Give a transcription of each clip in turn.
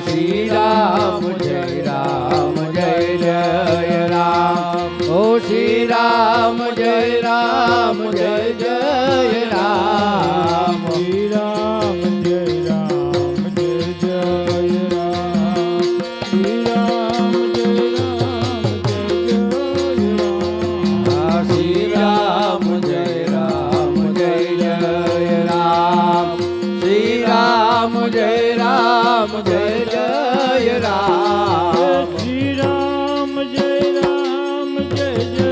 શ્રી રામ જય રામ જય જય રામ. ઓ શ્રી રામ જય રામ જય yeah.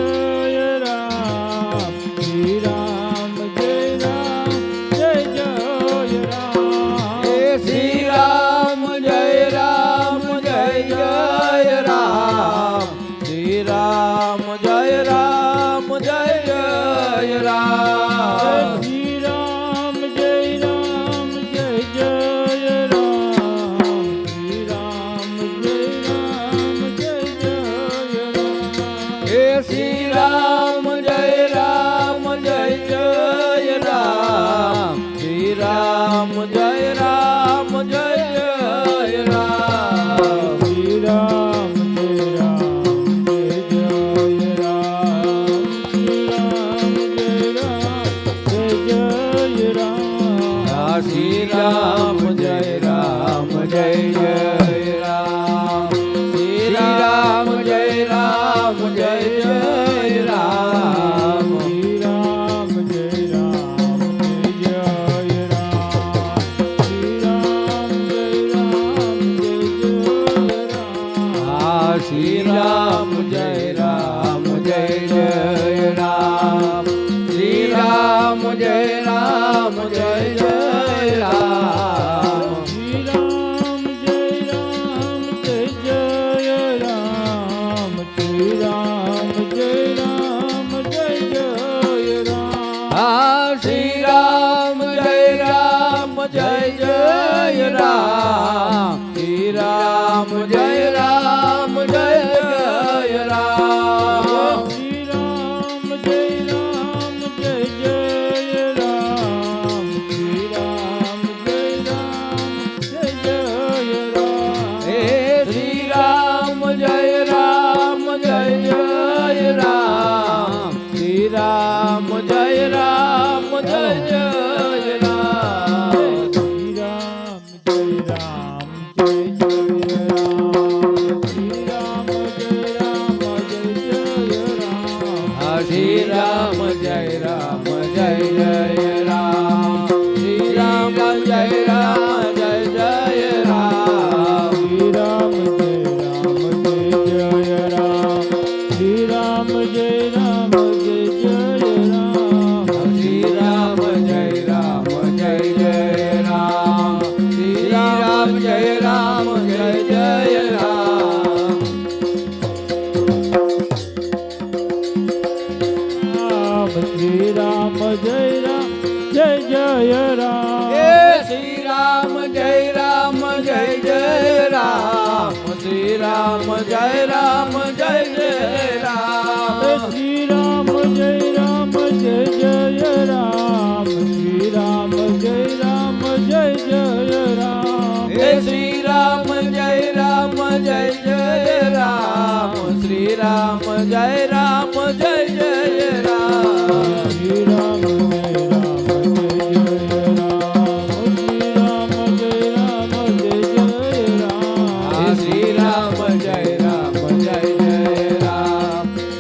I'm with Ramadan. Shri Ram જય રામ જય જય રામ શ્રી રામ જય રામ જય જય રામ શ્રી રામ જય રામ જય જય રામ શ્રી રામ જય રામ જય જય રામ હા શ્રી રામ જય રામ જય જય રામ શ્રી રામ જય 对呀 રામ જય રામ જય જય રામ. શ્રી રામ જય રામ જય જય રામ. શ્રી રામ જય રામ જય જય રામ. હે શ્રી રામ જય રામ જય જય રામ. શ્રી રામ જય રામ જય જય રામ રામ.